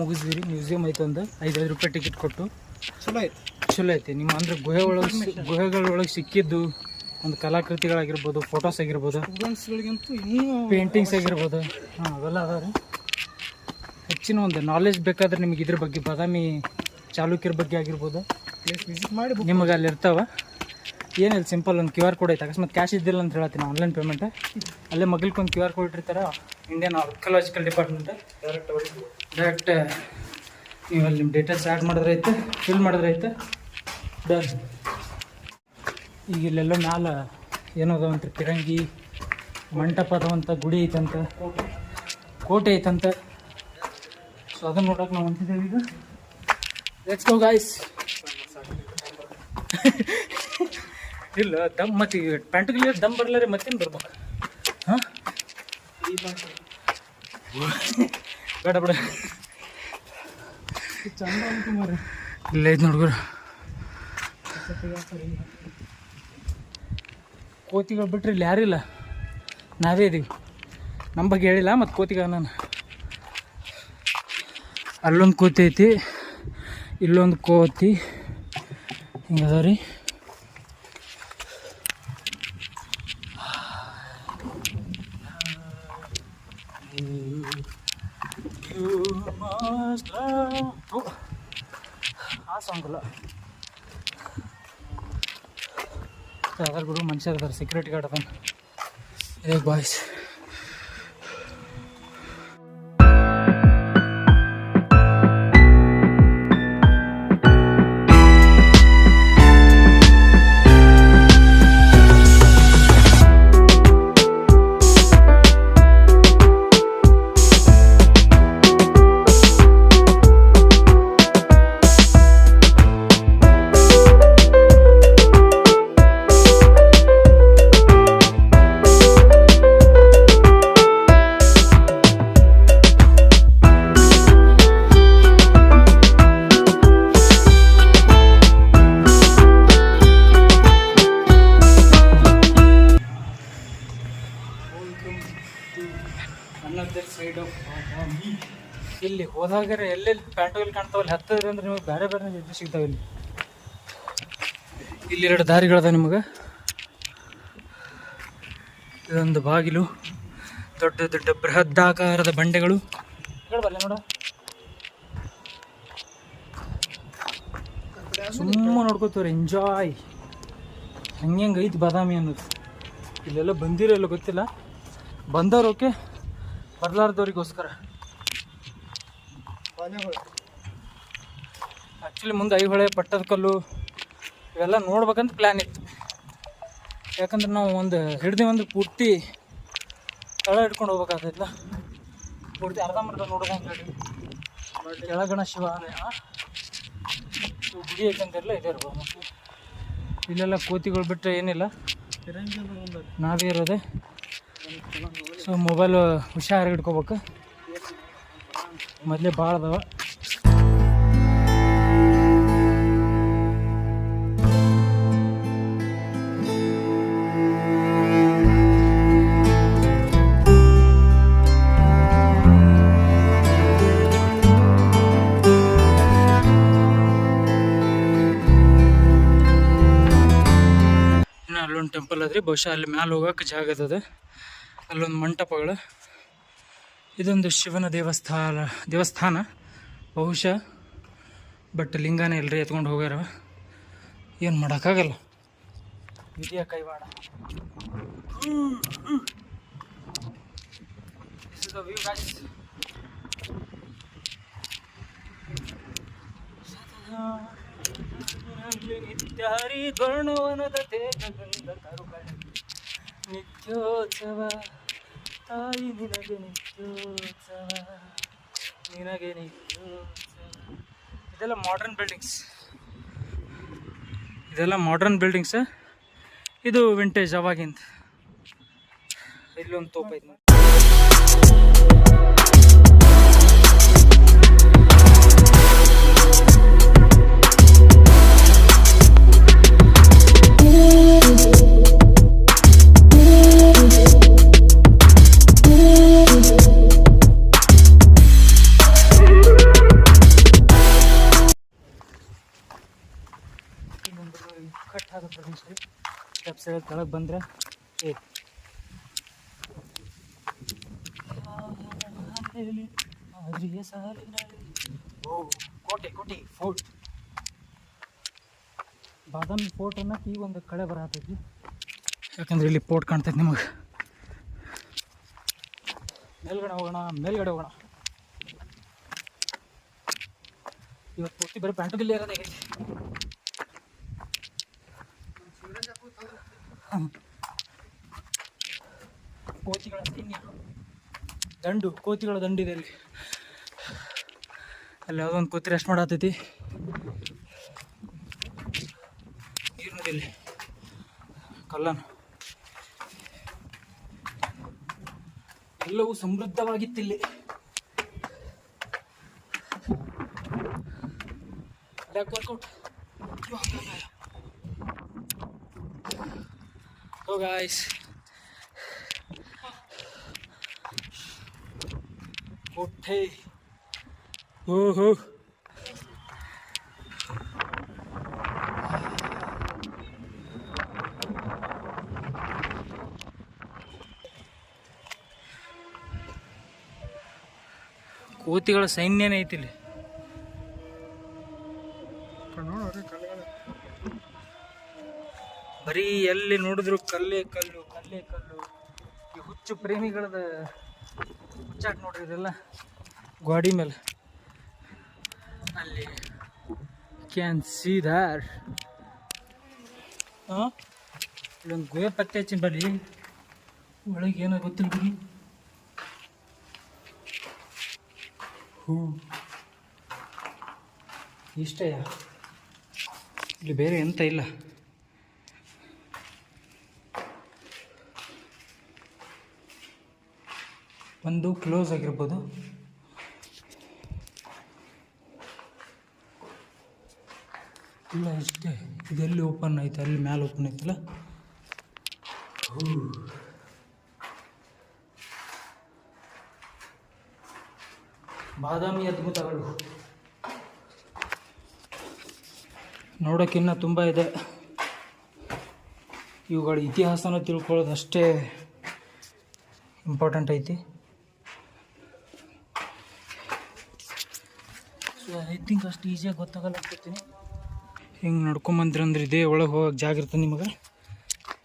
ಮುಗಿಸ್ವಿ ರೀ ಮ್ಯೂಸಿಯಂ ಐತೆ ಒಂದು ಐದೈದು ರೂಪಾಯಿ ಟಿಕೆಟ್ ಕೊಟ್ಟು. ಚಲೋ ಐತೆ. ಚಲೋ ಐತೆ. ನಿಮ್ಮ ಅಂದ್ರೆ ಗುಹೆ ಒಳಗೆ ಗುಹೆಗಳೊಳಗೆ ಸಿಕ್ಕಿದ್ದು ಒಂದು ಕಲಾಕೃತಿಗಳಾಗಿರ್ಬೋದು ಫೋಟೋಸ್ ಆಗಿರ್ಬೋದು ಸ್ಟೂಡೆಂಟ್ಸ್ಗಳಿಗಂತೂ ಇನ್ನೂ ಪೇಂಟಿಂಗ್ಸ್ ಆಗಿರ್ಬೋದು. ಹಾಂ ಅವೆಲ್ಲ ಅದಾವ ರೀ ಹೆಚ್ಚಿನ ಒಂದು ನಾಲೆಜ್ ಬೇಕಾದ್ರೆ ನಿಮಗೆ ಇದ್ರ ಬಗ್ಗೆ ಬಾದಾಮಿ ಚಾಲುಕ್ಯರ ಬಗ್ಗೆ ಆಗಿರ್ಬೋದು. ಪ್ಲೇಸ್ ವಿಸಿಟ್ ಮಾಡಿ ನಿಮಗೆ ಅಲ್ಲಿ ಇರ್ತಾವ. ಏನಿಲ್ಲ ಸಿಂಪಲ್ ಒಂದು ಕ್ಯೂ ಆರ್ ಕೋಡ್ ಐತೆ. ಅಕಸ್ಮಾತ್ ಕ್ಯಾಶ್ ಇದ್ದಿಲ್ಲ ಅಂತ ಹೇಳ್ತೀನಿ ಆನ್ಲೈನ್ ಪೇಮೆಂಟ್ ಅಲ್ಲೇ ಮಗಲ್ಗೆ ಒಂದು ಕ್ಯೂ ಆರ್ ಕೋಡ್ ಇಟ್ಟಿರ್ತಾರೆ ಇಂಡಿಯನ್ ಆರ್ಕಲಾಜಿಕಲ್ ಡಿಪಾರ್ಟ್ಮೆಂಟ್ ಡೈರೆಕ್ಟ್ ನೀವು ಅಲ್ಲಿ ನಿಮ್ಮ ಡೀಟೇಲ್ಸ್ ಆ್ಯಡ್ ಮಾಡಿದ್ರೆ ಐತೆ ಫಿಲ್ ಮಾಡಿದ್ರೆ ಐತೆ ಡನ್ ಈಗ ಇಲ್ಲೆಲ್ಲ ಮ್ಯಾಲ ಏನೋ ಅದಾವಂತ ಕಿರಂಗಿ ಮಂಟಪ ಅದಾವಂತ ಗುಡಿ ಐತಂತ ಕೋಟೆ ಐತಂತ ಸೊ ಅದನ್ನು ನೋಡೋಕೆ ನಾವು ಅಂತಿದ್ದೇವೆ ಈಗ. ಲೆಟ್ಸ್ ಗೋ ಗಾಯ್ಸ್ ಇಲ್ಲ, ದಮ್ ಮತ್ತೆ ಈಗ ಪ್ಯಾಂಟ್ಗೆ ದಮ್ ಬರ್ಲಾರೆ ಮತ್ತೇನು ಬರ್ಬೇಕು? ಹಾಂ? ಬೇಡ ಬೇಡ. ಇಲ್ಲ ಐತೆ ನೋಡ್ಗುರು ಕೋತಿಗಳು ಬಿಟ್ರೆ ಇಲ್ಲಿ ಯಾರಿಲ್ಲ ನಾವೇ ಇದೀವಿ. ನಮ್ಮ ಬಗ್ಗೆ ಹೇಳಿಲ್ಲ, ಮತ್ತು ಕೋತಿಗ ನಾನು. ಅಲ್ಲೊಂದು ಕೋತಿ ಐತಿ, ಇಲ್ಲೊಂದು ಕೋತಿ. ಹಿಂಗೆ ರೀ ಆ ಸಾಂಗ್ ಅಲ್ಲ ಅದ್ರ ಬಿಡು ಮನುಷ್ಯ ಅದಾರ ಸೆಕ್ಯೂರಿಟಿ ಗಾರ್ಡ್ ಅದಾನ ಏ ಬಾಯ್ಸ್ ಹೋದಾಗರೆ ಎಲ್ಲೆಲ್ಲಿ ಕಾಣ್ತಾವಲ್ಲ, ಹತ್ತದ್ರೆ ಅಂದ್ರೆ ನಿಮಗೆ ಬೇರೆ ಬೇರೆ ಇದು ಸಿಗ್ತಾವೆ ಇಲ್ಲಿ. ಇಲ್ಲಿ ಎರಡು ದಾರಿಗಳದ ನಿಮಗೆ. ಇದೊಂದು ಬಾಗಿಲು, ದೊಡ್ಡ ದೊಡ್ಡ ಬೃಹದಾಕಾರದ ಬಂಡೆಗಳು. ಹೇಳ್ಬಲ್ಲ ನೋಡ. ಸುಮ್ಮ ನೋಡ್ಕೋತೀವ್ರಿ ಎಂಜಾಯ್ ಹಂಗೆ ಐತಿ ಬಾದಾಮಿ ಅನ್ನೋದು. ಇಲ್ಲೆಲ್ಲ ಬಂದಿರೋ ಗೊತ್ತಿಲ್ಲ. ಬಂದವ್ರು ಓಕೆ, ಬರ್ಲಾರ್ದವ್ರಿಗೋಸ್ಕರ. ಆ್ಯಕ್ಚುಲಿ ಮುಂದೆ ಐಹೊಳೆ ಪಟ್ಟದಕಲ್ಲು ಇವೆಲ್ಲ ನೋಡ್ಬೇಕಂತ ಪ್ಲ್ಯಾನ್ ಇತ್ತು. ಯಾಕಂದ್ರೆ ನಾವು ಒಂದು ಹಿಡ್ದು ಒಂದು ಪೂರ್ತಿ ತಳ ಹಿಡ್ಕೊಂಡು ಹೋಗ್ಬೇಕಾಗ್ತಿಲ್ಲ ಪೂರ್ತಿ ಅರ್ಧಂಬರ್ಧ ನೋಡೋದು ಅಂತ ಬಟ್ ಕೆಳಗಣ ಶಿವಾಲಯ. ಗುಡಿ ಐತಂತಿರಲ್ಲ ಇದೆ ಇರ್ಬೋದು ಇಲ್ಲೆಲ್ಲ ಕೋತಿಗಳು ಬಿಟ್ಟರೆ ಏನಿಲ್ಲ. ನಾವೇ ಇರೋದೆ. ಸೊ ಮೊಬೈಲ್ ಹುಷಾರಾಗಿ ಇಟ್ಕೋಬೇಕು ಮೊದಲೇ ಭಾಳ ಅದಾವ. ಅಲ್ಲೊಂದು ಟೆಂಪಲ್ ಅದ್ರಿ ಬಹುಶಃ ಅಲ್ಲಿ ಮ್ಯಾಲೆ ಹೋಗಕ್ಕೆ ಜಾಗ ಅದ. ಅಲ್ಲೊಂದು ಮಂಟಪಗಳು. ಇದೊಂದು ಶಿವನ ದೇವಸ್ಥಾನ ದೇವಸ್ಥಾನ. ಬಹುಶಃ ಬಟ್ ಲಿಂಗನೇ ಇಲ್ರಿ ಎತ್ಕೊಂಡು ಹೋಗ್ಯಾರ. ಏನು ಮಾಡೋಕ್ಕಾಗಲ್ಲ. ವಿಧಿಯ ಕೈವಾಡ. This is the view, guys. ನಿತ್ಯ ತೇಜಗಂಧ ಕರುಕಳೆ ನಿತ್ಯೋತ್ಸವ ತಾಯಿ ನಿನಗೆ ನಿತ್ಯೋತ್ಸವ ನಿನಗೆ ನಿತ್ಯೋತ್ಸವ ಇದೆಲ್ಲ ಮಾಡ್ರನ್ ಬಿಲ್ಡಿಂಗ್ಸ್ ಇದೆಲ್ಲ ಮಾಡ್ರನ್ ಬಿಲ್ಡಿಂಗ್ಸ್ ಇದು ವಿಂಟೇಜ್ ಅವಾಗಿಂದ. ಇಲ್ಲೊಂದು ತೋಪ ಕೆಳಗೆ ಬಂದರೆ ಏ ಆದ್ರಿಯ ಸಾಲಿನಲ್ಲಿ ಓ ಕೋಟೆ ಕೋಟೆ ಫೋರ್ಟ್ ಬಾದಾಮಿ ಫೋರ್ಟ್ ಅನ್ನೋಕೆ ಈ ಒಂದು ಕಡೆ ಬರತೈತಿ ಯಾಕಂದ್ರೆ ಇಲ್ಲಿ ಫೋರ್ಟ್ ಕಾಣ್ತೈತಿ ನಿಮಗೆ ಮೇಲ್ಗಡೆ ಹೋಗೋಣ ಮೇಲ್ಗಡೆ ಹೋಗೋಣ ಇವತ್ತು ಪೂರ್ತಿ ಬರೀ ಪ್ಯಾಂಟು ಗಿಲ್ಲಿ ಇರೋದಾಗೈತಿ ಕೋತಿಗಳ ಸೈನ್ಯ ದಂಡು, ಕೋತಿಗಳ ದಂಡಿದೆ ಅಲ್ಲಿ. ಅಲ್ಲಿ ಯಾವುದೋ ಒಂದು ಕೋತಿ ರೆಸ್ಟ್ ಮಾಡತ್ತೈತಿ ನೀರು ನದಿಯಲ್ಲಿ ಕಲ್ಲನು ಎಲ್ಲವೂ ಸಮೃದ್ಧವಾಗಿತ್ತಿಲ್ಲಿ ಬ್ಯಾಕ್ ವರ್ಕೌಟ್ Oh guys. ಓಹೋ ಕೋತಿಗಳ ಸೈನ್ಯನೇ ಐತಿ ಇಲ್ಲಿ ನೋಡ್ರಿ ಕಲ್ಲುಗಳು ಬರೀ ಎಲ್ಲಿ ನೋಡಿದ್ರು ಕಲ್ಲೇ, ಕಲ್ಲು ಕಲ್ಲೇ, ಕಲ್ಲು. ಈ ಹುಚ್ಚು ಪ್ರೇಮಿಗಳದ ಹುಚ್ಚಾಟ ನೋಡ್ರಿ ಇದೆಲ್ಲ. ಗಾಡಿ ಮೇಲೆ. ಅಲ್ಲಿ. ಕ್ಯಾನ್ ಸಿ ದಾರ್ ಇಲ್ಲೊಂದು ಗುಹೆ ಪತ್ತೆ ಹಚ್ಚಿನ ಬಳಿ ಒಳಗೆ ಏನೋ ಗೊತ್ತಿಲ್ಲ ಬಿಡಿ. ಹ್ಞೂ. ಇಷ್ಟಯ್ಯ ಇಲ್ಲಿ ಬೇರೆ ಎಂತ ಇಲ್ಲ. ಒಂದು ಕ್ಲೋಸ್ ಆಗಿರ್ಬೋದು. ಇಲ್ಲ, ಇಷ್ಟೇ. ಇದೆಲ್ಲಿ ಓಪನ್ ಆಯ್ತು ಅಲ್ಲಿ ಮ್ಯಾಲೆ ಓಪನ್ ಆಯ್ತಲ್ಲ. ಬಾದಾಮಿ ಅದ್ಭುತಗಳು. ನೋಡೋಕ್ಕಿನ್ನ ತುಂಬ ಇದೆ. ಇವುಗಳ ಇತಿಹಾಸನ ತಿಳ್ಕೊಳ್ಳೋದು ಅಷ್ಟೇ ಇಂಪಾರ್ಟೆಂಟ್ ಐತಿ ಸೊ ಐ ಥಿಂಕ್ ಅಷ್ಟು ಈಸಿಯಾಗಿ ಗೊತ್ತಾಗಲ್ಲ ಅನ್ಕೋತೀನಿ ಹಿಂಗೆ ನಡ್ಕೊಂಬಂದ್ರಿ ಅಂದ್ರೆ ಇದೇ ಒಳಗೆ ಹೋಗೋಕೆ ಜಾಗ ಇರ್ತದೆ ನಿಮಗೆ?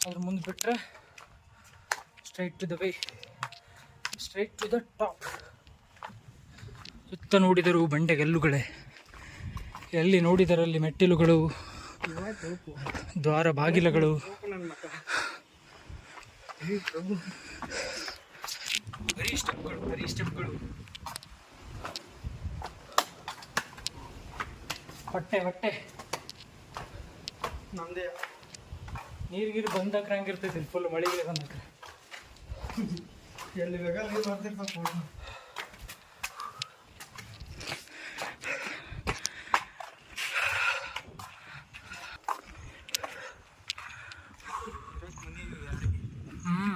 ಅದ್ರ ಮುಂದೆ ಬಿಟ್ಟರೆ straight to the way straight to the top ಸುತ್ತ ನೋಡಿದರು ಬಂಡೆಗಲ್ಲುಗಳೇ. ಎಲ್ಲಿ ನೋಡಿದರಲ್ಲಿ ಮೆಟ್ಟಿಲುಗಳು ದ್ವಾರ ಬಾಗಿಲುಗಳು. ಬರೀ ಸ್ಟೆಪ್ಗಳು ಬರೀ ಸ್ಟೆಪ್ಗಳು ಹೊಟ್ಟೆ ಹೊಟ್ಟೆ. ನಮ್ದೇ ನೀರು ಗೀರು ಬಂದಾಗ ಹಂಗಿರ್ತೈತಿ ಫುಲ್ ಮಳೆಗೆ ಬಂದಾಗ ಎಲ್ಲಿ ಬೇಕಾದ್ರೆ ನೀರು ಬರ್ತಿರ್ತ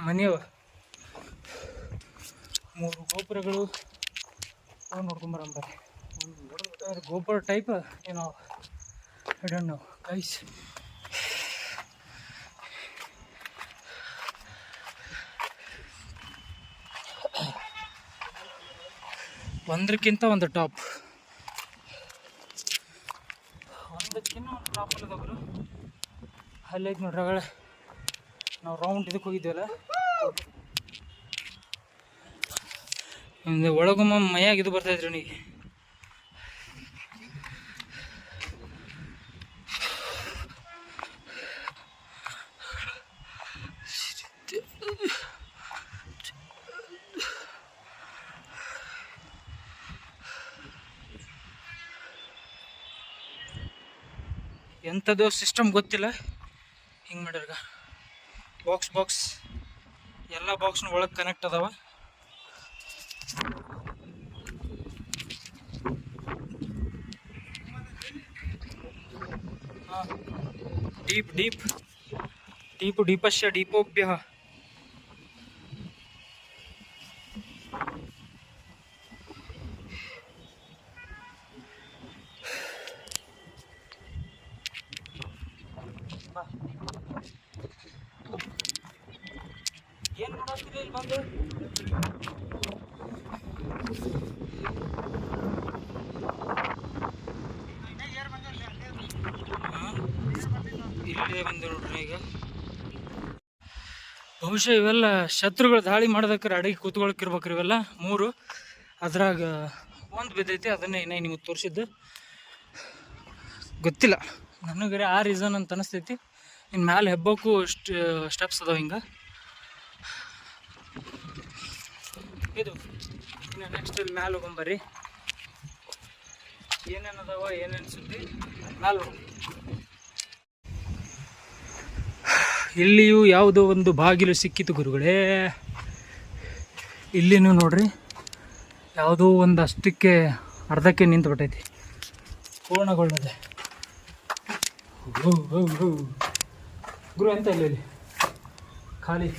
ಮನೆಯವ ಮೂರು ಗೋಪುರಗಳು. ನೋಡ್ಕೊಂಬರಂಬರ್ರಿ ಗೋಪುರ ಟೈಪ್ ಏನೋ ಡೋಂಟ್ ನೋ ಗೈಸ್ ಒಂದಕ್ಕಿಂತ ಒಂದು ಟಾಪ್. ಒಂದಕ್ಕಿಂತ ಒಂದು ಟಾಪ್ ಅಲ್ಲದವರು ಅಲ್ಲೈತೆ ನೋಡ್ರಿ ನಾವು ರೌಂಡ್ ಇದಕ್ಕೆ ಹೋಗಿದ್ವಲ್ಲ? ಒಂದು ಒಳಗೊಮ್ಮ ಮೈಯಾಗ ಇದು ಬರ್ತಾಯಿದ್ರಿ ನನಗೆ ಎಂಥದ್ದು ಸಿಸ್ಟಮ್ ಗೊತ್ತಿಲ್ಲ. ಹಿಂಗೆ ಮಾಡ್ಯಾರ ಬಾಕ್ಸ್ ಬಾಕ್ಸ್ ಎಲ್ಲ ಬಾಕ್ಸ್ನ ಒಳಗೆ ಕನೆಕ್ಟ್ ಅದಾವ. ಡೀಪ್ ಡೀಪ್ ಡೀಪ್ ಡೀಪಶ್ಯ ಡೀಪೋಭ್ಯ ಬಂದು ಇಲ್ಲೇ ಬಂದು ನೋಡ್ರಿ ಈಗ ಬಹುಶಃ ಇವೆಲ್ಲ ಶತ್ರುಗಳು ದಾಳಿ ಮಾಡೋದಕ್ಕೆ ಅಡಿಗೆ ಕೂತ್ಕೊಳಕ್ಕಿರ್ಬೇಕು ಇವೆಲ್ಲ, ಮೂರು. ಅದ್ರಾಗ ಒಂದು ಬಿದ್ದೈತಿ, ಅದನ್ನೇ ಇನ್ನೇ ನಿಮಗೆ ತೋರಿಸಿದ್ದು. ಗೊತ್ತಿಲ್ಲ. ನನಗೆ ಆ ರೀಸನ್ ಅಂತ ಅನಿಸ್ತೈತಿ. ಇನ್ನು ಮ್ಯಾಲೆ ಹೆಬ್ಬಕ್ಕೂ ಸ್ಟ್ ಸ್ಟೆಪ್ಸ್ ಅದಾವ ಹಿಂಗೆ. ಇದು, ಇನ್ನು ನೆಕ್ಸ್ಟ್ ಇಲ್ಲಿ ಮ್ಯಾಲೆ ಹೋಗೊಂಬರ್ರಿ ಏನೇನು ಅದಾವ, ಏನೇನು ಸುದ್ದಿ, ಮ್ಯಾಲೆ ಹೋಗೋಣ. ಇಲ್ಲಿಯೂ ಯಾವುದೋ ಒಂದು ಬಾಗಿಲು ಸಿಕ್ಕಿತು ಗುರುಗಳೇ. ಇಲ್ಲಿನೂ ನೋಡ್ರಿ, ಯಾವುದೋ ಒಂದು ಅಷ್ಟಕ್ಕೆ ಅರ್ಧಕ್ಕೆ ನಿಂತು ಬಿಟ್ಟೈತಿ ಪೂರ್ಣಗೊಳ್ಳದೆ. ಗುರು ಎಂತ ಇಲ್ಲ ಖಾಲಿ.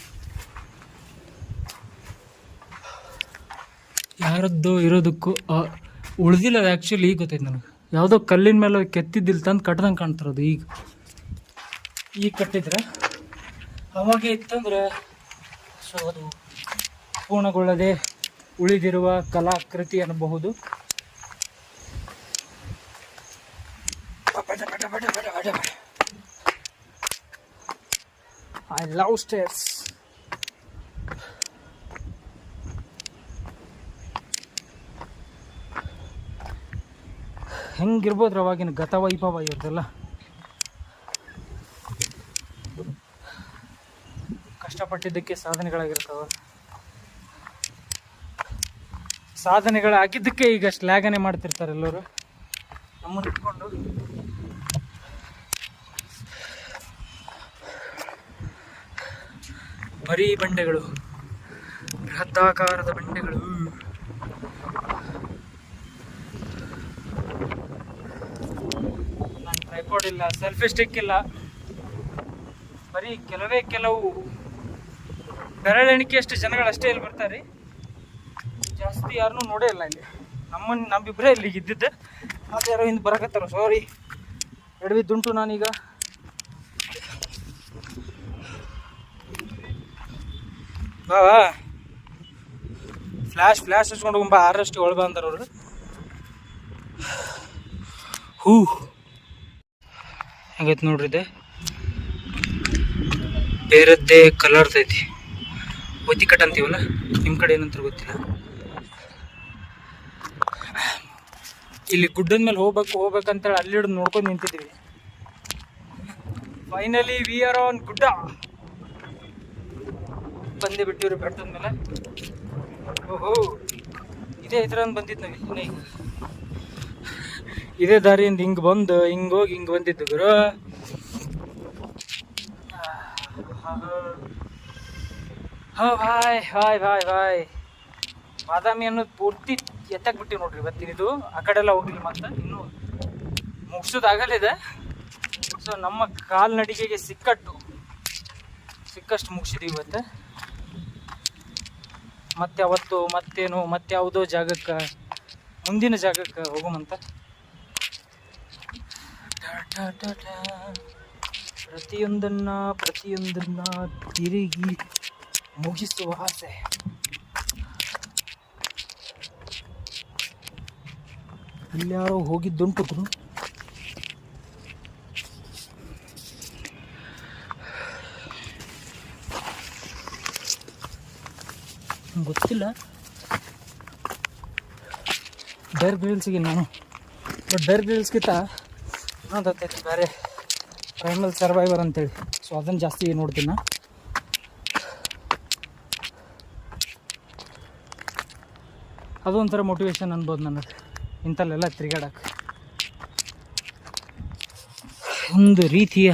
ಯಾರದ್ದು ಇರೋದಕ್ಕೂ ಉಳಿದಿಲ್ಲ ಆ್ಯಕ್ಚುಲಿ ಈಗ ಗೊತ್ತೈತೆ ನನಗೆ. ಯಾವುದೋ ಕಲ್ಲಿನ ಮೇಲೆ ಕೆತ್ತಿದ್ದಿಲ್ಲ ತಂದು ಕಟ್ಟದಂಗೆ ಕಾಣ್ತಿರೋದು ಈಗ. ಈಗ ಕಟ್ಟಿದ್ರೆ ಅವಾಗ ಇತ್ತಂದ್ರೆ ಸೊ ಅದು ಪೂರ್ಣಗೊಳ್ಳದೆ ಉಳಿದಿರುವ ಕಲಾಕೃತಿ ಅನ್ನಬಹುದು. ಐ ಲವ್ ಸ್ಟೇರ್ಸ್ ಹೆಂಗಿರ್ಬೋದ್ರಿ ಅವಾಗಿನ ಗತವೈಭವ ಇವ್ರದೆಲ್ಲ ಕಷ್ಟಪಟ್ಟಿದ್ದಕ್ಕೆ ಸಾಧನೆಗಳಾಗಿರ್ತಾವ. ಸಾಧನೆಗಳಾಗಿದ್ದಕ್ಕೆ ಈಗ ಶ್ಲಾಘನೆ ಮಾಡ್ತಿರ್ತಾರೆ ಎಲ್ಲರೂ. ನಮ್ಮನ್ನು ಇಟ್ಕೊಂಡು. ಬರೀ ಬಂಡೆಗಳು, ಬೃಹತ್ತಾಕಾರದ ಬಂಡೆಗಳು. ನನ್ನ ಇಲ್ಲ ಸೆಲ್ಫಿ ಸ್ಟಿಕ್ ಇಲ್ಲ. ಬರೀ ಕೆಲವೇ ಕೆಲವು ಬೆರಳೆಣಿಕೆಯಷ್ಟು ಜನಗಳು ಅಷ್ಟೇ ಇಲ್ಲಿ ಬರ್ತಾರೆ? ಜಾಸ್ತಿ ಯಾರನ್ನೂ ನೋಡೇ ಇಲ್ಲ ಇಲ್ಲಿ. ನಮ್ಮನ್ನ ನಮ್ಮಿಬ್ಬರೇ ಇಲ್ಲಿಗೆ ಇದ್ದಿದ್ದೆ ಮತ್ತೆ ಯಾರೋ ಹಿಂದೆ ಬರಕತ್ತಾರ? ಸಾರಿ ಎಡವಿದ್ದುಂಟು ನಾನೀಗ. ಬಾವಾ ಫ್ಲ್ಯಾಶ್ ಫ್ಲ್ಯಾಶ್ ಹಚ್ಕೊಂಡು ಬಾ. ಆರಷ್ಟು ಒಳಗೆ ಬಂದಾರ ಅವರು. ಹೂ. ಹಂಗೈತೆ ನೋಡ್ರಿ ಇದೆ? ಬೇರದ್ದೇ ಕಲರ್ ಒತ್ತಿ ಕಟ್ ಅಂತೀವಲ್ಲ? ನಿಮ್ಮ ಕಡೆ ಏನಂತ ಗೊತ್ತಿಲ್ಲ. ಇಲ್ಲಿ ಗುಡ್ಡದ ಮೇಲೆ ಹೋಗ್ಬೇಕು, ಹೋಗ್ಬೇಕಂತೇಳಿ ಅಲ್ಲಿ ಹಿಡಿದು ನೋಡ್ಕೊಂಡು ನಿಂತಿದ್ದೀವಿ ಫೈನಲಿ ವಿ ಆರ್ ಆನ್ ಗುಡ್ಡ. ಬಂದೇ ಬಿಟ್ಟಿವ್ರಿ ಬೆಟ್ಟದ ಮೇಲೆ. ಓಹೋ, ಇದೇ ಇದ್ರ ಬಂದಿದ್ದು ನಾವು ಇದೇ ದಾರಿಯಿಂದ ಹಿಂಗೆ ಬಂದು, ಹಿಂಗೆ ಹೋಗಿ ಹಿಂಗೆ ಬಂದಿದ್ದು ಗುರು. ಹಾ ಭಾಯ್ ಹಾಯ್ ಭಾಯ್ ಭಾಯ್ ಬಾದಾಮಿ ಅನ್ನೋದು ಪೂರ್ತಿ ಎತ್ತಕ್ಕೆ ಬಿಟ್ಟಿವಿ ನೋಡ್ರಿ ಇವತ್ತಿನಿದು ಆ ಕಡೆ ಎಲ್ಲ ಹೋಗಿಲ್ಲ ಮತ್ತೆ. ಇನ್ನು ಮುಗಿಸೋದಾಗಲಿದೆ. ಸೊ ನಮ್ಮ ಕಾಲ್ನಡಿಗೆಗೆ ಸಿಕ್ಕಟ್ಟು, ಸಿಕ್ಕಷ್ಟು ಮುಗಿಸಿದೀವಿ ಇವತ್ತು. ಮತ್ತೆ ಅವತ್ತು ಮತ್ತೇನು, ಮತ್ತೆ ಯಾವುದೋ ಜಾಗಕ್ಕೆ, ಮುಂದಿನ ಜಾಗಕ್ಕೆ ಹೋಗೋಮಂತ. ಪ್ರತಿಯೊಂದನ್ನ ಪ್ರತಿಯೊಂದನ್ನ ತಿರುಗಿ. ಮುಗಿಸುವ ಆಸೆ ಇಲ್ಯಾರೋ ಹೋಗಿದ್ದುಂಟು ಗೊತ್ತಿಲ್ಲ. ಡರ್ ಗ್ರಿಲ್ಸ್ಗೆ ನಾನು. ಬಟ್ ಡರ್ ಗ್ರಿಲ್ಸ್ಗಿಂತ ಇನ್ನೊಂದು ಬೇರೆ ಪ್ರೈಮಲ್ ಸರ್ವೈವರ್ ಅಂತೇಳಿ. ಸೊ ಅದನ್ನು ಜಾಸ್ತಿ ನೋಡ್ತೀನಿ ಅದೊಂಥರ ಮೋಟಿವೇಶನ್ ಅನ್ಬೋದು ನನಗೆ ಇಂಥಲ್ಲೆಲ್ಲ ತಿರುಗಾಡಕ್ಕೆ ಒಂದು ರೀತಿಯ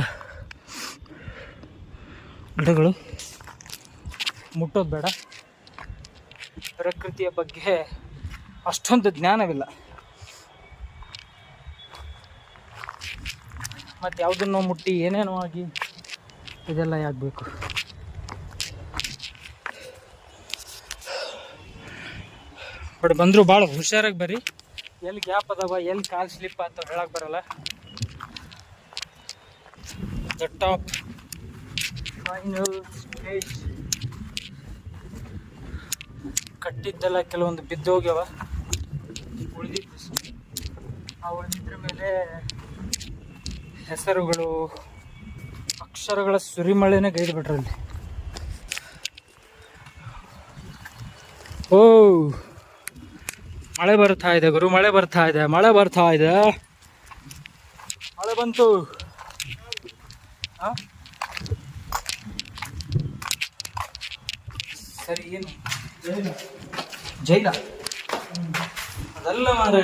ಗಿಡಗಳು ಮುಟ್ಟೋದು ಬೇಡ. ಪ್ರಕೃತಿಯ ಬಗ್ಗೆ ಅಷ್ಟೊಂದು ಜ್ಞಾನವಿಲ್ಲ. ಮತ್ತು ಯಾವುದನ್ನೋ ಮುಟ್ಟಿ ಏನೇನೋ ಆಗಿ ಇದೆಲ್ಲ ಯಾಕಬೇಕು ಬಟ್ ಬಂದರೂ ಭಾಳ ಹುಷಾರಾಗಿ ಬರ್ರಿ. ಎಲ್ಲಿ ಗ್ಯಾಪ್ ಅದಾವ ಎಲ್ಲಿ ಕಾಲು ಸ್ಲಿಪ್ ಅಂತ ಹೇಳಕ್ಕೆ ಬರಲ್ಲ. ದ ಟಾಪ್ ಫೈನಲ್ ಸ್ಟೇಜ್ ಕಟ್ಟಿದ್ದೆಲ್ಲ ಕೆಲವೊಂದು ಬಿದ್ದೋಗ್ಯವ ಉಳಿದಿದ್ದು ಆ ಉಳಿದಿದ್ರ ಮೇಲೆ ಹೆಸರುಗಳು ಅಕ್ಷರಗಳ ಸುರಿಮಳೆನೇ ಗೈದು ಬಿಟ್ರಲ್ಲಿ ಓ! ಮಳೆ ಬರ್ತಾ ಇದೆ ಗುರು ಮಳೆ ಬರ್ತಾ ಇದೆ ಮಳೆ ಬರ್ತಾ ಇದೆ. ಮಳೆ ಬಂತು? ಸರಿ ಏನು? ಜೈಲ? ಅದೆಲ್ಲ ಮಾರ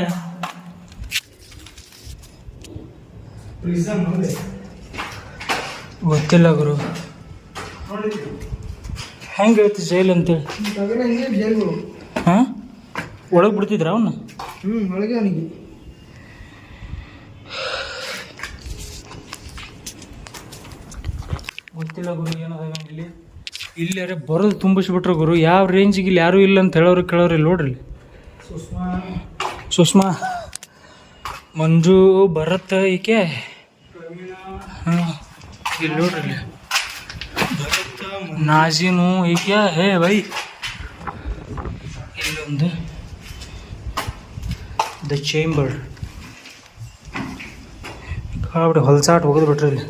ಗೊತ್ತಿಲ್ಲ ಗುರು. ಹೆಂಗೆ ಹೇಳ್ತಿ ಜೈಲ್ ಅಂತೇಳಿ? ಹಾಂ ಒಳಗೆ ಬಿಡ್ತಿದ್ರ ಅವನ್ನ ಹ್ಞೂ ಒಳಗೆ ಅವನಿಗೆ. ಗೊತ್ತಿಲ್ಲ ಗುರು ಏನದ ಇಲ್ಲಿ ಇಲ್ಲಿ? ಅರೆ ಬರೋದು ತುಂಬಿಸ್ಬಿಟ್ರು ಗುರು. ಯಾವ ರೇಂಜಿಗೆ ಇಲ್ಲಿ ಯಾರೂ ಇಲ್ಲ ಅಂತ ಹೇಳೋರು ಕೇಳೋರಿ ಇಲ್ಲಿ ನೋಡ್ರಿ. ಸುಷ್ಮಾ. ಸುಷ್ಮಾ. ಮಂಜು ಭರತ್ ಈಕೆ? ಹಾಂ. ಇಲ್ಲಿ ನೋಡ್ರಿ ಇಲ್ಲಿ. ನಾಜಿನು ಈಕೆ? ಹೇ ಬೈ. ಇಲ್ಲೊಂದು. ધ ચેમ્બર આપણે હલસાટ વગર બેઠેલી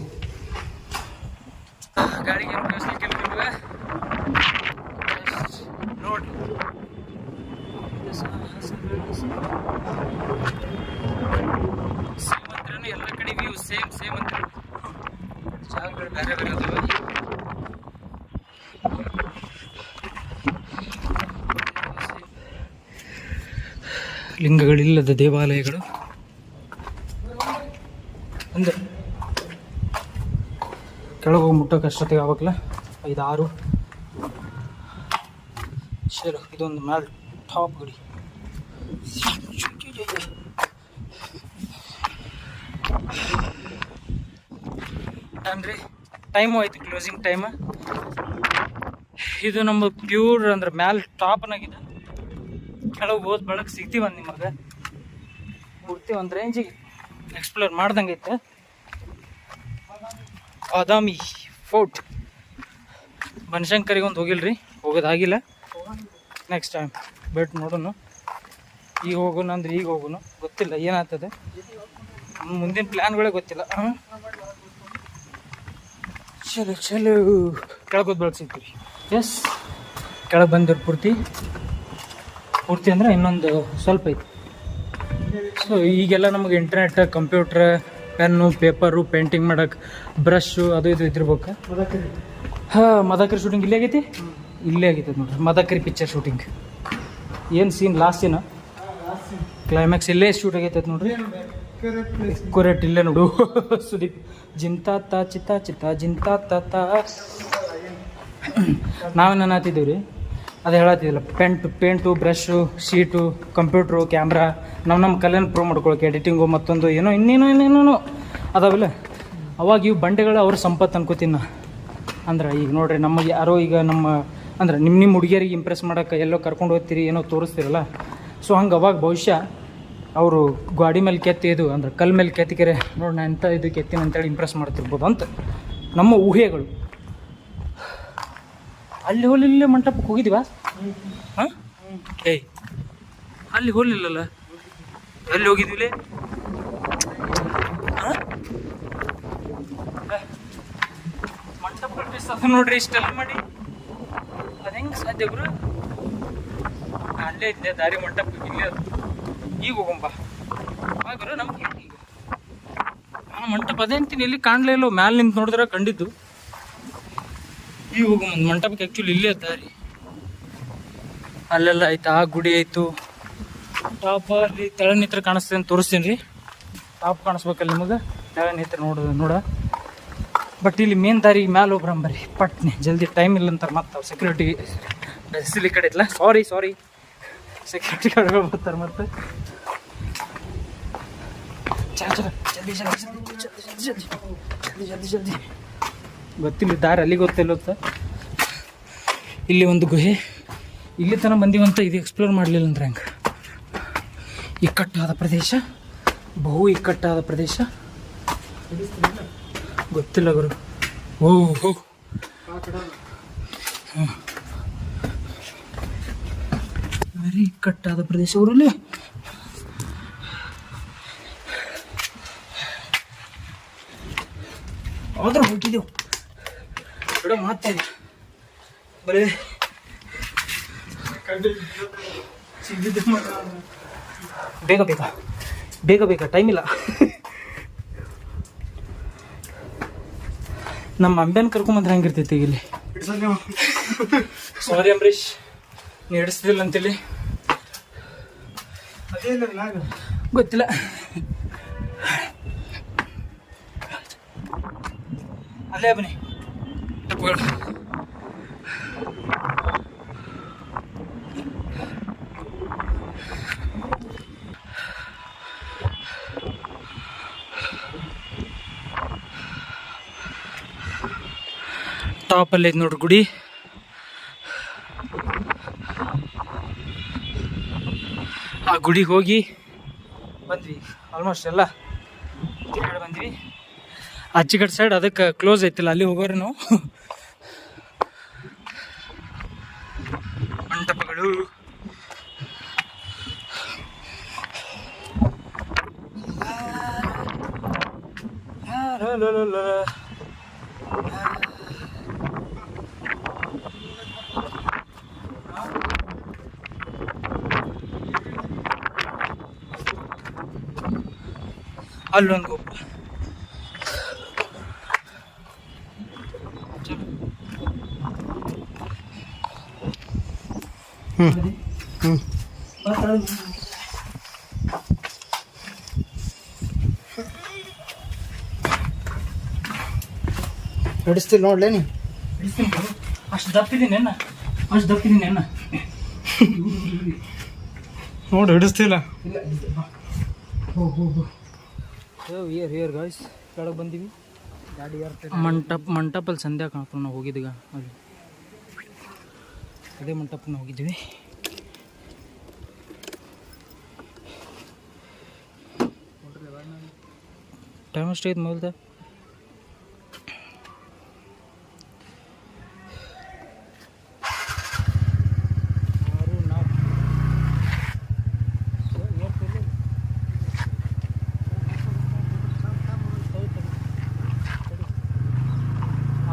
ಲಿಂಗಗಳಿಲ್ಲದ ದೇವಾಲಯಗಳು? ಅಂದರೆ ಕೆಳಗೆ ಹೋಗಿ ಮುಟ್ಟೋ ಕಷ್ಟತೆಗೆ ಆವಾಗಲ ಐದು ಆರು ಶೇರು ಇದೊಂದು ಮ್ಯಾಲ್ ಟಾಪ್ ಗುಡಿ ಅಂದರೆ ಟೈಮು ಆಯಿತು ಕ್ಲೋಸಿಂಗ್ ಟೈಮ್ ಇದು ನಮ್ಮ ಪ್ಯೂರ್ ಅಂದ್ರೆ ಮ್ಯಾಲ್ ಟಾಪ್ನಾಗಿದೆ. ಕೆಳಗೆ ಹೋದ್ ಬೆಳಗ್ಗೆ ಸಿಗ್ತೀವಂದು ನಿಮಗೆ? ಪೂರ್ತಿ ಒಂದು ರೇಂಜಿಗೆ ಎಕ್ಸ್ಪ್ಲೋರ್ ಮಾಡ್ದಂಗೆ ಐತೆ. ಬಾದಾಮಿ ಫೋರ್ಟ್. ಬನಶಂಕರಿಗೆ ಒಂದು ಹೋಗಿಲ್ರಿ ಹೋಗೋದಾಗಿಲ್ಲ ನೆಕ್ಸ್ಟ್ ಟೈಮ್ ಬೆಟ್ ನೋಡೋಣ. ಈಗ ಹೋಗೋಣ ಅಂದ್ರೆ ಈಗ ಹೋಗೋಣ. ಗೊತ್ತಿಲ್ಲ, ಏನಾಗ್ತದೆ? ಮುಂದಿನ ಪ್ಲ್ಯಾನ್ಗಳೇ ಗೊತ್ತಿಲ್ಲ. ಚಲೋ ಚಲೋ. ಕೆಳಗೆ ಬೆಳಗ್ಗೆ ಸಿಗ್ತೀವಿ ಎಸ್ ಕೆಳಗೆ ಬಂದಿರೋ ಪೂರ್ತಿ. ಪೂರ್ತಿ ಅಂದ್ರೆ ಇನ್ನೊಂದು ಸ್ವಲ್ಪ ಐತಿ. ಸೊ ಈಗೆಲ್ಲ ನಮಗೆ internet computer pen paper painting ಮಾಡಕ್ಕೆ ಬ್ರಷು ಅದು ಇದು ಇದ್ದಿರ್ಬೇಕು. ಹಾಂ, ಮದಕರಿ ಶೂಟಿಂಗ್ ಇಲ್ಲೇ ಆಗೈತಿ? ಇಲ್ಲೇ ಆಗೈತೆ ನೋಡ್ರಿ. ಮದಕರಿ ಪಿಕ್ಚರ್ ಶೂಟಿಂಗ್ ಏನು ಸೀನ್ ಲಾಸ್ಟ್ ಸೀನ್ ಕ್ಲೈಮ್ಯಾಕ್ಸ್ ಇಲ್ಲೇ ಶೂಟ್ ಆಗೈತೆ ನೋಡ್ರಿ. ಕೊರೆಟ್ ಇಲ್ಲೇ ನೋಡು. ಸುದೀಪ್ ಜಿಂತಾತ ಚಿತ್ತ ಚಿತ್ತ ಜಿಂತಾ ನಾವೇನು ಅನ್ನತ್ತಿದ್ದೀವಿ ರೀ ಅದು ಹೇಳತ್ತಿದ್ದಿಲ್ಲ. Paint paint brush sheet computer camera ನಮ್ಮ ನಮ್ಮ ಕಲೆಯನ್ನು ಪ್ರೂವ್ ಮಾಡ್ಕೊಳಕ್ಕೆ ಎಡಿಟಿಂಗು ಮತ್ತೊಂದು, ಏನೋ, ಇನ್ನೇನೋ ಇನ್ನೇನೋ ಅದಾವಲ್ಲ. ಅವಾಗ ಇವು ಬಂಡೆಗಳು ಅವ್ರ ಸಂಪತ್ತು ಅನ್ಕೋತೀನಿ ಅಂದ್ರೆ ಈಗ ನೋಡ್ರಿ ನಮಗೆ ಯಾರೋ ಈಗ ನಮ್ಮ, ಅಂದ್ರೆ ನಿಮ್ಮ ನಿಮ್ಮ ಹುಡುಗಿಯರಿಗೆ ಇಂಪ್ರೆಸ್ ಮಾಡೋಕೆ ಎಲ್ಲೋ ಕರ್ಕೊಂಡು ಹೋಗ್ತೀರಿ, ಏನೋ ತೋರಿಸ್ತೀರಲ್ಲ. ಸೊ ಹಂಗೆ ಅವಾಗ ಭವಿಷ್ಯ ಅವರು ಗಾಡಿ ಮೇಲೆ ಕೆತ್ತಿದು ಅಂದ್ರೆ ಕಲ್ ಮೇಲೆ ಕೆತ್ತಿಕೆರೆ. ನೋಡಿ ನಾನು ಎಂಥ ಇದು ಕೆತ್ತಿನ ಅಂತೇಳಿ ಇಂಪ್ರೆಸ್ ಮಾಡ್ತಿರ್ಬೋದು ಅಂತ ನಮ್ಮ ಊಹೆಗಳು. ಅಲ್ಲಿ ಹೋಲಿಲ್ಲ ಮಂಟಪಕ್ಕೆ ಹೋಗಿದ್ದೀವಾ? ಹಾಂ? ಏಯ್, ಅಲ್ಲಿ ಹೋಗ್ಲಿಲ್ಲಲ್ಲ ಎಲ್ಲಿ ಹೋಗಿದ್ವಿಲೆ ಹಾಂ? ಮಂಟಪ ಕಟ್ಟಿಸ್ತದ ನೋಡ್ರಿ, ಇಷ್ಟೆಲ್ಲ ಮಾಡಿ. ಅದು ಹೆಂಗೆ ಸಾಧ್ಯ ಗುರು? ಅಲ್ಲೇ ಇದ್ದೆ, ದಾರಿ ಮಂಟಪಕ್ಕೆ ಇಲ್ಲೇ ಈಗ ಹೋಗಂಬ ಬಾ. ಗುರು, ನಮ್ಗೆ ಈಗ? ಆ ಮಂಟಪ ಎಲ್ಲಿ ಕಾಣಲೇ ಇಲ್ಲ, ಮ್ಯಾಲೆ ನಿಂತು ನೋಡಿದ್ರೆ ಕಂಡಿದ್ದು. ಹೋಗು ಒಂದು ಮಂಟಪಕ್ಕೆ ಆ್ಯಕ್ಚುಲಿ ಇಲ್ಲೇ ದಾರಿ ಅಲ್ಲೆಲ್ಲ ಆಯ್ತು, ಆ ಗುಡಿ ಆಯಿತು. ಟಾಪ್ ಅಲ್ಲಿ ತೆಳ ನಿತ್ರ ಕಾಣಿಸ್ತದೆ ಅಂತ ತೋರಿಸ್ತೀನಿ ರೀ. ಟಾಪ್ ಕಾಣಿಸ್ಬೇಕಲ್ಲ ನಿಮಗೆ? ತೆಳನಿತ್ರ ನೋಡೋದು ನೋಡ. ಬಟ್ ಇಲ್ಲಿ ಮೇನ್ ದಾರಿ ಮ್ಯಾಲೆ ಹೋಗ್ರಂಬರಿ ಪಟ್ನೆ, ಜಲ್ದಿ ಟೈಮ್ ಇಲ್ಲ ಅಂತಾರೆ ಮತ್ತೆ ಸೆಕ್ಯೂರಿಟಿ ಈ ಕಡೆ ಇಲ್ಲ ಸಾರಿ ಸಾರಿ ಸೆಕ್ಯೂರಿಟಿ ಕಡೆ ಬರ್ತಾರೆ ಮತ್ತೆ. ಜಲ್ದಿ ಜಲ್ದಿ ಜಲ್ದಿ ಜಲ್ದಿ ಜಲ್ದಿ ಜಲ್ದಿ ಜಲ್ದಿ ಜಲ್ದಿ. ಗೊತ್ತಿಲ್ಲ, ದಾರಿ ಅಲ್ಲಿ ಗೊತ್ತಿಲ್ಲ ಅಂತ. ಇಲ್ಲಿ ಒಂದು ಗುಹೆ. ಇಲ್ಲಿ ತನಕ ಬಂದಿವಂತ ಇದು ಎಕ್ಸ್ಪ್ಲೋರ್ ಮಾಡಲಿಲ್ಲ ಅಂದ್ರೆ ಹೆಂಗೆ? ಇಕ್ಕಟ್ಟಾದ ಪ್ರದೇಶ. ಬಹು ಇಕ್ಕಟ್ಟಾದ ಪ್ರದೇಶ. ಗೊತ್ತಿಲ್ಲ ಗುರು. ಓ ಹೋ ಭಾರಿ ಇಕ್ಕಟ್ಟಾದ ಪ್ರದೇಶ ಊರಲ್ಲಿ ಆದ್ರೂ ಹೊರಟಿದ್ದೆವು ಬಿಡ ಮಾತೇ ಇಲ್ಲ ಬರೀ. ಬೇಗ ಬೇಗ ಬೇಗ ಬೇಗ ಟೈಮ್ ಇಲ್ಲ. ನಮ್ಮ ಅಂಬ್ಯಾನ್ ಕರ್ಕೊಂಬಂದ್ರೆ ಹೆಂಗಿರ್ತೈತಿ ಇಲ್ಲಿ? ಸಾರಿ ಅಂಬರೀಶ್ ನೀ ಹಿಡಿಸ್ತಿಲ್ಲ ಅಂತೇಳಿ ಗೊತ್ತಿಲ್ಲ. ಅಲ್ಲೇ ಬನ್ನಿ. ತಪ್ಪುಗಳು ಟಾಪಲ್ಲಿ ಐತೆ ನೋಡ್ರಿ ಗುಡಿ. ಆ ಗುಡಿಗೆ ಹೋಗಿ ಬಂದ್ವಿ. ಆಲ್ಮೋಸ್ಟ್ ಎಲ್ಲ ಬಂದ್ವಿ. ಕಡೆ ಸೈಡ್ ಅದಕ್ಕೆ ಕ್ಲೋಸ್ ಐತಿಲ್ಲ, ಅಲ್ಲಿ ಹೋಗೋರು ನಾವು. ಮಂಟಪಗಳು ಅಲ್ಲೊಂದು ಗೋಪುರ ಹ್ಞೂ ಹ್ಞೂ ಹಿಡಿಸ್ತಿಲ್ಲ ನೋಡ್ಲೇ ನೀ ಅಷ್ಟು ದಪ್ಪಿದ್ದೀನಿ ಅಣ್ಣ. ಅಷ್ಟು ದಪ್ಪಿದ್ದೀನಿ ಅಣ್ಣ. ನೋಡಿ ಹಿಡಿಸ್ತಿಲ್ಲ. ಇಯರ್ ಇಯರ್ ಗಾಯ್ಸ್ ಕೆಳಗೆ ಬಂದೀವಿ. ಗಾಡಿ ಮಂಟಪ ಮಂಟಪಲ್ಲಿ ಸಂಧ್ಯಾ ಕಾಣಪ್ಪ ನಾವು ಹೋಗಿದ್ದೀಗ ಅಲ್ಲಿ. ಅದೇ ಮಂಟಪನ ಹೋಗಿದ್ದೀವಿ ಟೈಮ್ ಅಷ್ಟು ಮೊದಲ್ದ ಆರು ನಾಲ್ಕು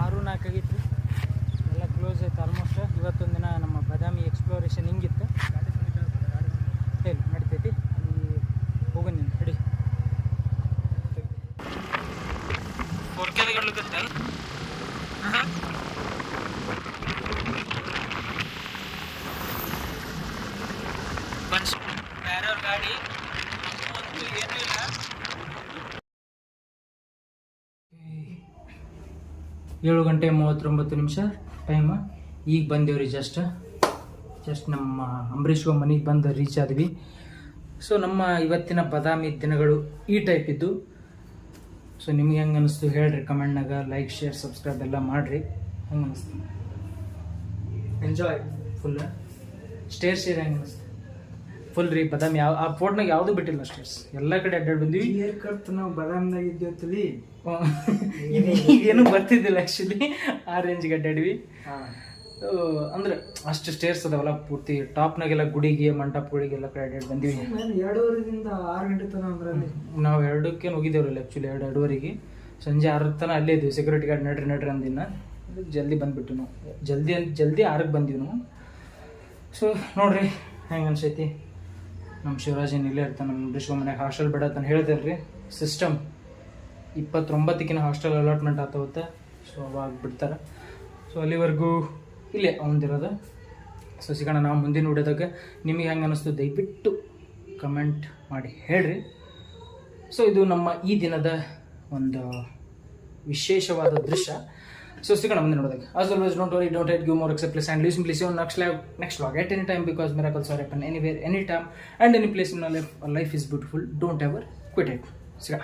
ಆರು ನಾಲ್ಕು ಆಗಿತ್ತು ಎಲ್ಲ ಕ್ಲೋಸ್ ಐತೆ ಆಲ್ಮೋಸ್ಟ್ ಇವತ್ತೊಂದು ದಿನ ನಮ್ಮ ಬಾದಾಮಿ ಎಕ್ಸ್ಪ್ಲೋರೇಷನ್ ಹಿಂಗಿತ್ತು ಹೇಳಿ ನಡಿತೈತಿ ಅಲ್ಲಿ ಹೋಗೋಣ ನೀನು ಹಿಡಿ ಬೇರೆಯವ್ರ ಗಾಡಿ ಏನೂ ಇಲ್ಲ ಏಳು ಗಂಟೆ ಮೂವತ್ತೊಂಬತ್ತು ನಿಮಿಷ ಟೈಮ್ ಈಗ ಬಂದೇವ್ರಿ ಜಸ್ಟ್ ಜಸ್ಟ್ ನಮ್ಮ ಅಂಬರೀಷ್ ಮನೆಗೆ ಬಂದು ರೀಚ್ ಆದ್ವಿ. ಸೊ ನಮ್ಮ ಇವತ್ತಿನ ಬಾದಾಮಿ ದಿನಗಳು ಈ ಟೈಪ್ ಇದ್ದು. ಸೊ ನಿಮ್ಗೆ ಹೆಂಗೆ ಅನಿಸ್ತು ಹೇಳ್ರಿ ಕಮೆಂಟ್ನಾಗ ಲೈಕ್ ಶೇರ್ ಸಬ್ಸ್ಕ್ರೈಬ್ ಎಲ್ಲ ಮಾಡಿರಿ. ಹೆಂಗೆ ಅನಿಸ್ತು? ಎಂಜಾಯ್ ಫುಲ್ ಸ್ಟೇರ್ ಶೇರ್ ಹೆಂಗೆ ಅನಿಸ್ತು? ಫುಲ್ ರೀ ಬದಾಮಿ. ಯಾವ ಆ ಫೋಟ್ನಾಗ ಯಾವುದೂ ಬಿಟ್ಟಿಲ್ಲ ಸ್ಟೇರ್ಸ್ ಎಲ್ಲ ಕಡೆ ಅಡ್ಡಾಡಿ ಬಂದ್ವಿ. ಏರ್ಕ್ರಾಫ್ಟ್ ನಾವು ಬಾದಾಮಿನಾಗ ಇದ್ದೇವತ್ತಲ್ಲಿ ಏನು ಬರ್ತಿದ್ದಿಲ್ಲ ಆ್ಯಕ್ಚುಲಿ ಆ ರೇಂಜ್ಗೆ ಅಡ್ಡಾಡ್ವಿ ಅಂದ್ರೆ ಅಷ್ಟು ಸ್ಟೇರ್ಸ್ ಅದಾವಲ್ಲ ಪೂರ್ತಿ. ಟಾಪ್ನಾಗೆಲ್ಲ ಗುಡಿಗೆ ಮಂಟಪಗಳಿಗೆಲ್ಲ ಕಡೆ ಬಂದ್ವಿ. ಎರಡೂವರೆದಿಂದ ಆರು ಗಂಟೆ ತನಕ ಅಂದ್ರೆ ನಾವು ಎರಡಕ್ಕೆ ಹೋಗಿದ್ದೇವ್ರಲ್ಲ ಆ್ಯಕ್ಚುಲಿ ಎರಡು ಎರಡುವರೆಗೆ. ಸಂಜೆ ಆರು ತನಕ ಅಲ್ಲೇ ಇದ್ವಿ. ಸೆಕ್ಯೂರಿಟಿ ಗಾರ್ಡ್ ನಡ್ರಿ ನಡ್ರಿ ಅಂದಿನ ಜಲ್ದಿ ಬಂದ್ಬಿಟ್ಟು ನಾವು. ಜಲ್ದಿ ಜಲ್ದಿ ಆರಕ್ಕೆ ಬಂದೀವಿ ನಾವು. ಸೊ ನೋಡ್ರಿ ಹೆಂಗೆ ಅನ್ಸೈತಿ? ನಮ್ಮ ಶಿವರಾಜ್ ಇಲ್ಲೇ ಇರ್ತಾನೆ ನಮ್ಮ ಮನ್ಯಾಗ ಹಾಸ್ಟೆಲ್ ಬೇಡ ಅಂತ ಹೇಳ್ತಾರೆ ರೀ ಸಿಸ್ಟಮ್ ಇಪ್ಪತ್ತೊಂಬತ್ತಕ್ಕಿನ ಹಾಸ್ಟೆಲ್ ಅಲಾಟ್ಮೆಂಟ್ ಆಗ್ತಾವತ್ತೆ. ಸೊ ಅವಾಗ ಬಿಡ್ತಾರೆ. ಸೊ ಅಲ್ಲಿವರೆಗೂ ಇಲ್ಲೇ ಅವಂದಿರೋದು. ಸೊ ಸಿಗೋಣ, ನಾವು ಮುಂದಿನ ವಿಡಿಯೋದಾಗ ನಿಮಗೆ ಹೆಂಗೆ ಅನ್ನಿಸ್ತು ದಯವಿಟ್ಟು ಕಮೆಂಟ್ ಮಾಡಿ, ಹೇಳ್ರಿ. ಸೊ ಇದು ನಮ್ಮ ಈ ದಿನದ ಒಂದು ವಿಶೇಷವಾದ ದೃಶ್ಯ. ಸೊ ಸಿಗೋಣ ಮುಂದೆ ನೋಡಿದಾಗ as always don't worry don't hate give more except place and lease place next live next log at any time because miracles are happen anywhere any time and any place in life life is beautiful don't ever quit it ಸಿಗೋಣ